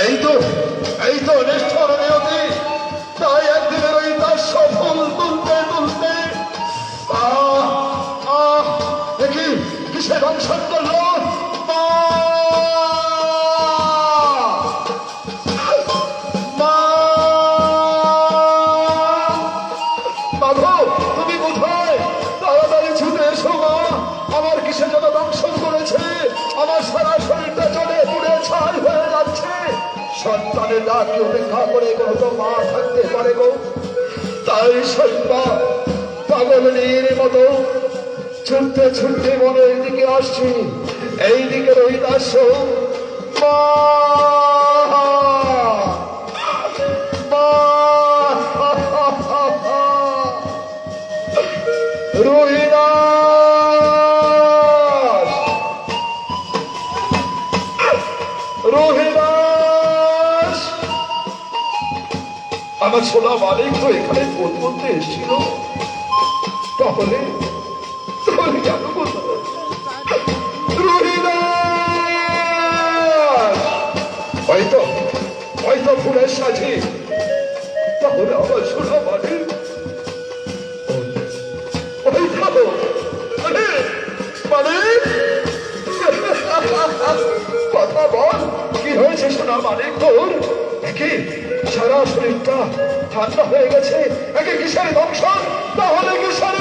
এই তো এই তো অনিষ্ট আমাদের দাবি অপেক্ষা করে কোনো তো মা থাকতে পারে গো। তাই সৈপা পাগলের মতো ছুটতে ছুটতে মনে এইদিকে আসছি। এইদিকে রহিদাস মা! সোলা মালিক তো এখানে ফোন করতে এসেছিল। তাহলে হয়তো হয়তো ফুলের সাথে তাহলে আমার মালিক মানে? কথা বল, কি হয়েছে সোনা মালিক তোর কি সারা শরীরটা ঠান্ডা হয়ে গেছে। একে কিসের দংশন? তাহলে কিসের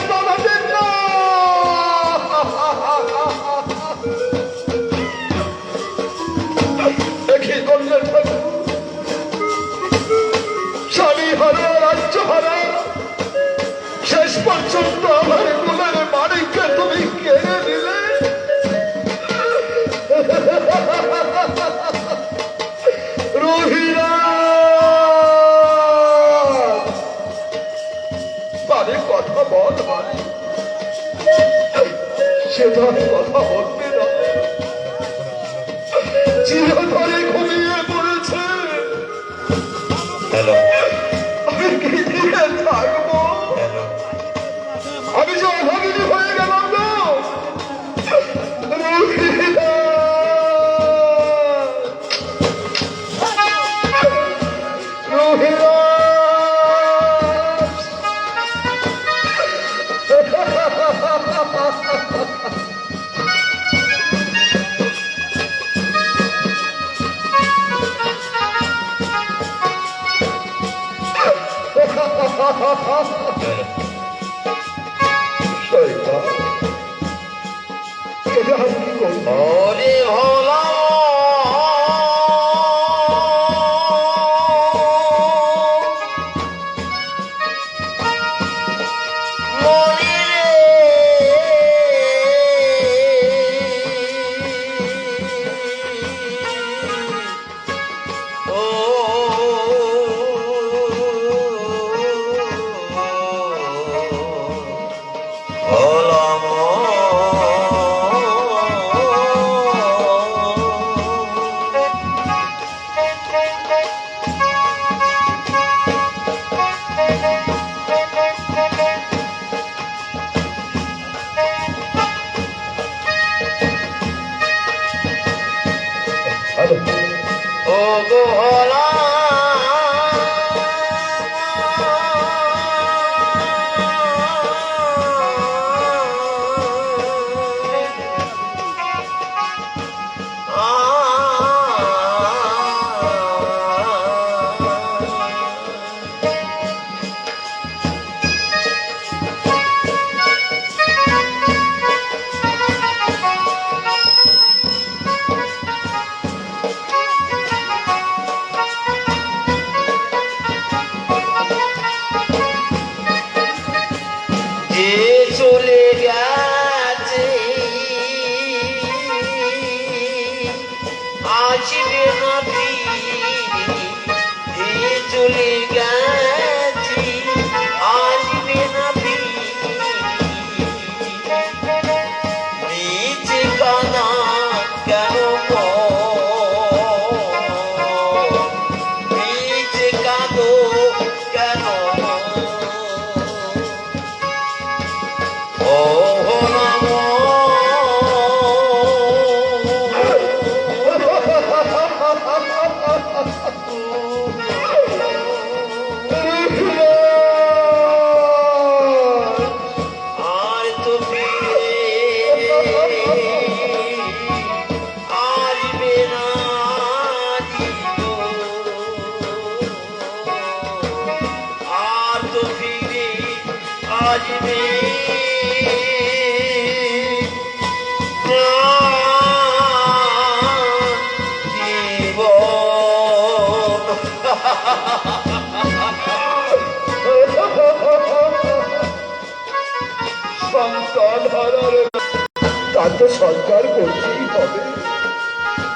সরকার করতেই হবে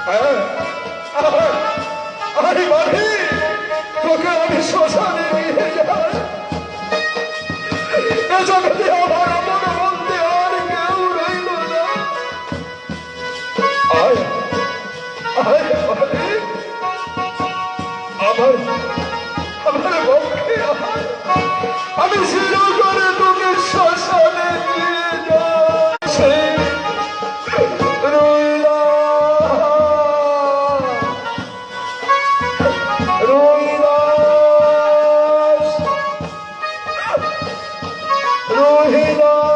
হ্যাঁ তোকে আমি শ্মশানে নিয়ে যাই। আমার আমার আমি করে তোকে শ্মশানে রহিলা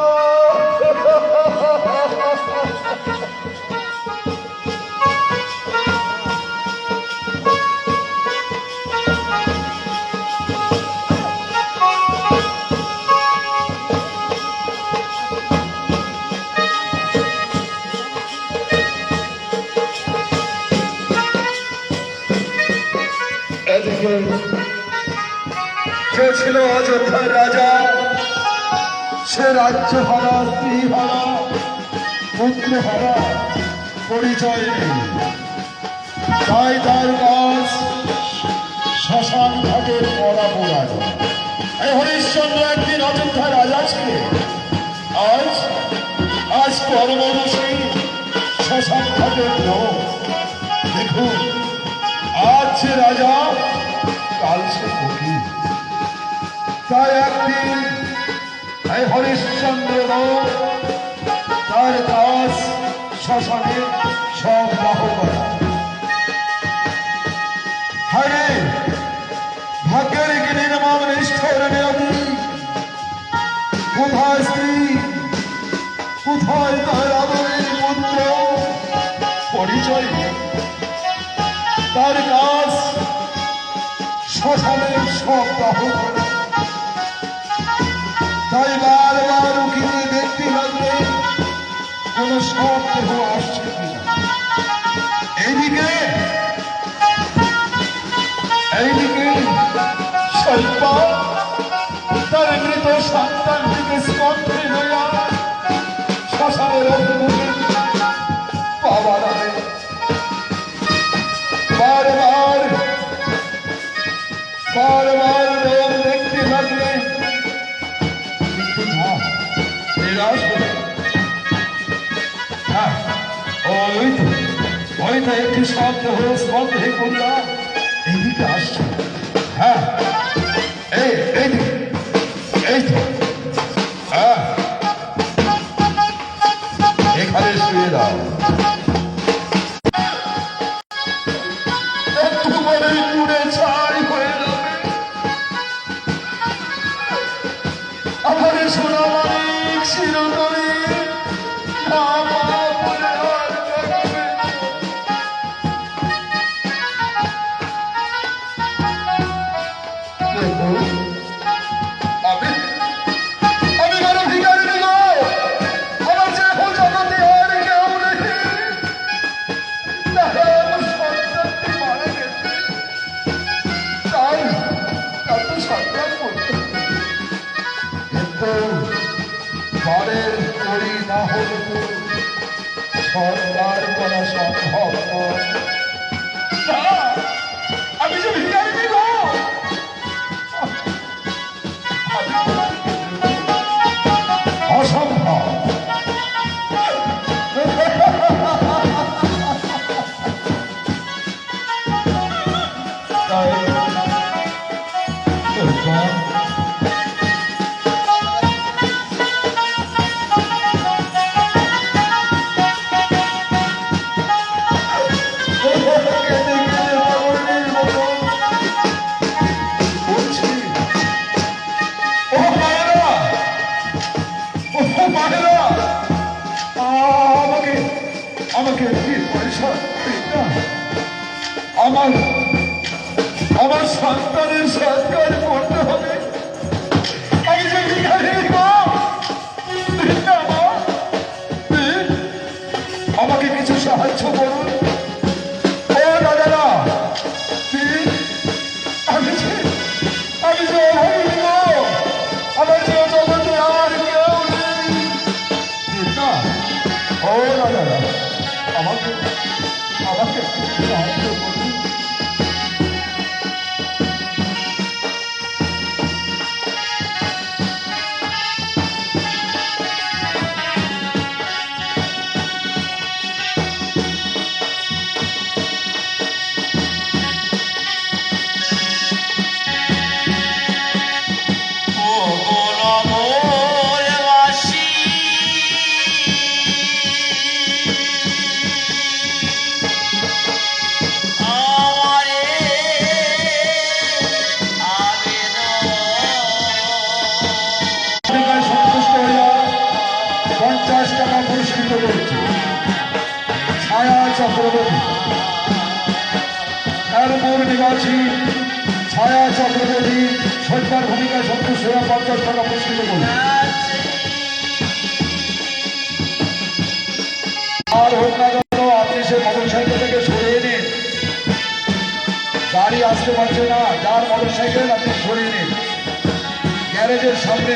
ছিল অযোধ্যার রাজা। সে রাজ্য হারা, স্ত্রী হারা, পুত্র হারা, পরিচয় নেই। তাই তার গাছ শ্মশান ঘাটে পড়া পড়া এই হরিশ্চন্দ্র একদিন অযোধ্যা রাজা ছিলেন আজ আজ পরমরসে শ্মশান লোক। দেখুন, আজ রাজা, কাল সে ফকির। একদিন এই হরিশ্চন্দ্র তার শ্মশানে সব দাহ হায় ভাগ্যের কি নির্মম নিষ্ঠর নিয়তি? কোথায় স্ত্রী কোথায় তার আদরের পুত্র পরিচয়। তার কাজ শ্মশানের সব দাহ। এইদিকে এইদিকে স্বল্প তার মৃত সন্তানটিকে ওই তো একটি শব্দ হয়ে স্পন্দে করলাম এদিকে আসছে। হ্যাঁ এই, এইদিকে, এই তো। হ্যাঁ এখানে শুয়ে দাও। সরকার করা সম্ভব নয়। আমার সন্তানের সৎকার করতে হবে। আমাকে কিছু সাহায্য করুন সেরা পঞ্চাশ টাকা পুরস্কৃত করুন। আর হোক না কেন, আপনি সে মোটরসাইকেল থেকে সরিয়ে নিন। গাড়ি আসতে পারছে না, যার মোটরসাইকেল আপনি সরিয়ে নিন। গ্যারেজের সামনে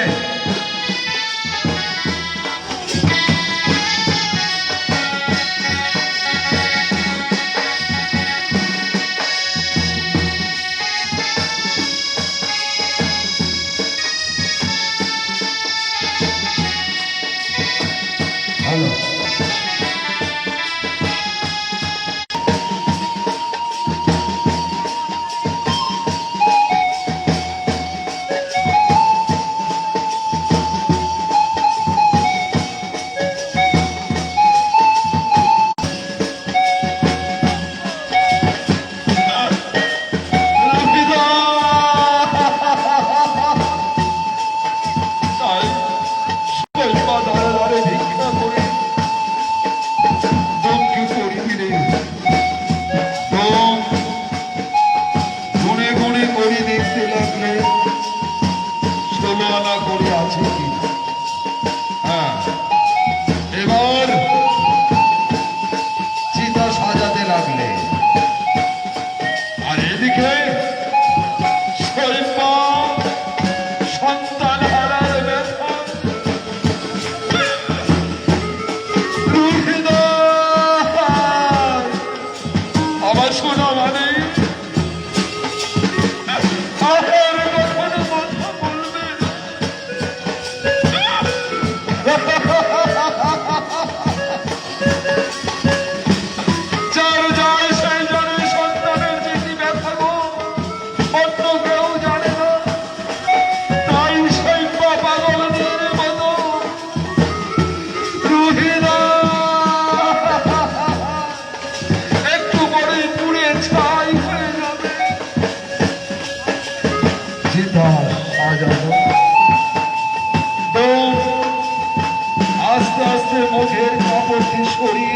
করি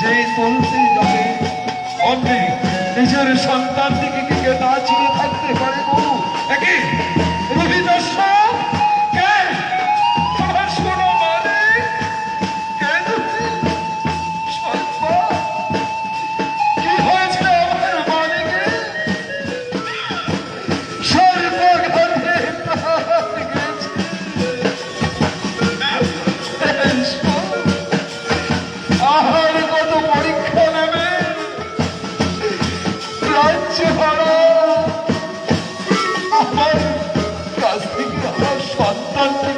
যে তরুণী যাবে অন্যে নিজের সন্তান কাছে আমার কাছ থেকে আমার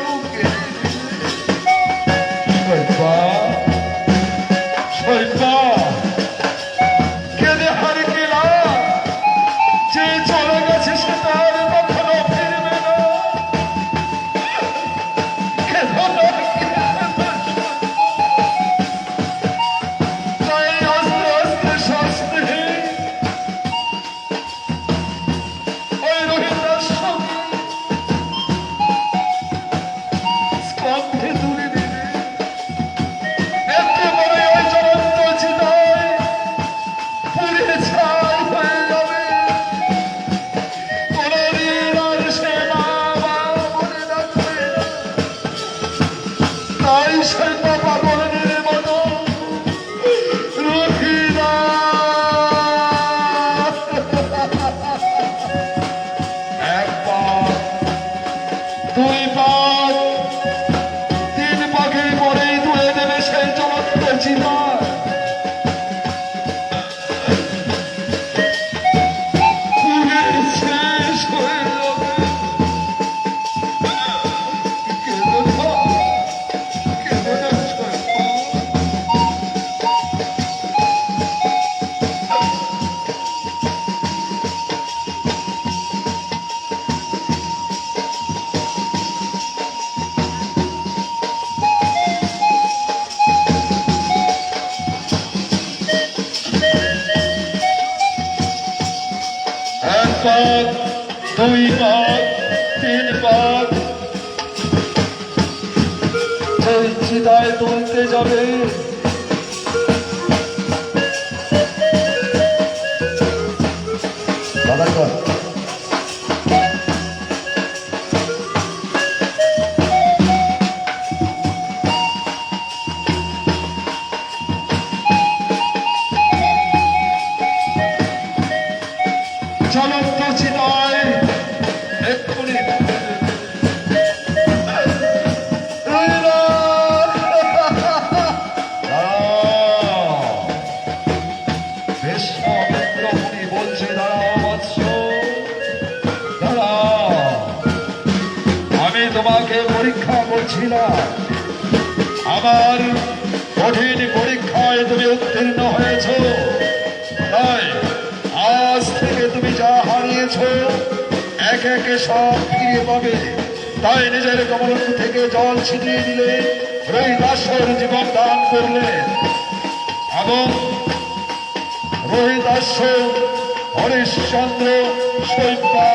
জীবন দুই পাক তিন পাক এই চিতায় তুলতে যাবে। দাদা আমার কঠিন পরীক্ষায় তুমি উত্তীর্ণ হয়েছ। তাই আজ থেকে তুমি যা হারিয়েছ, এক একে সব ফিরে পাবে। তাই নিজের কমলক থেকে জল ছিটিয়ে দিলে রহিদাসর জীবন দান করলেন এবং রোহিদাস্য হরিশ্চন্দ্র শৈব্যা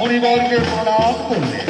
পরিবারকে প্রণাম করলেন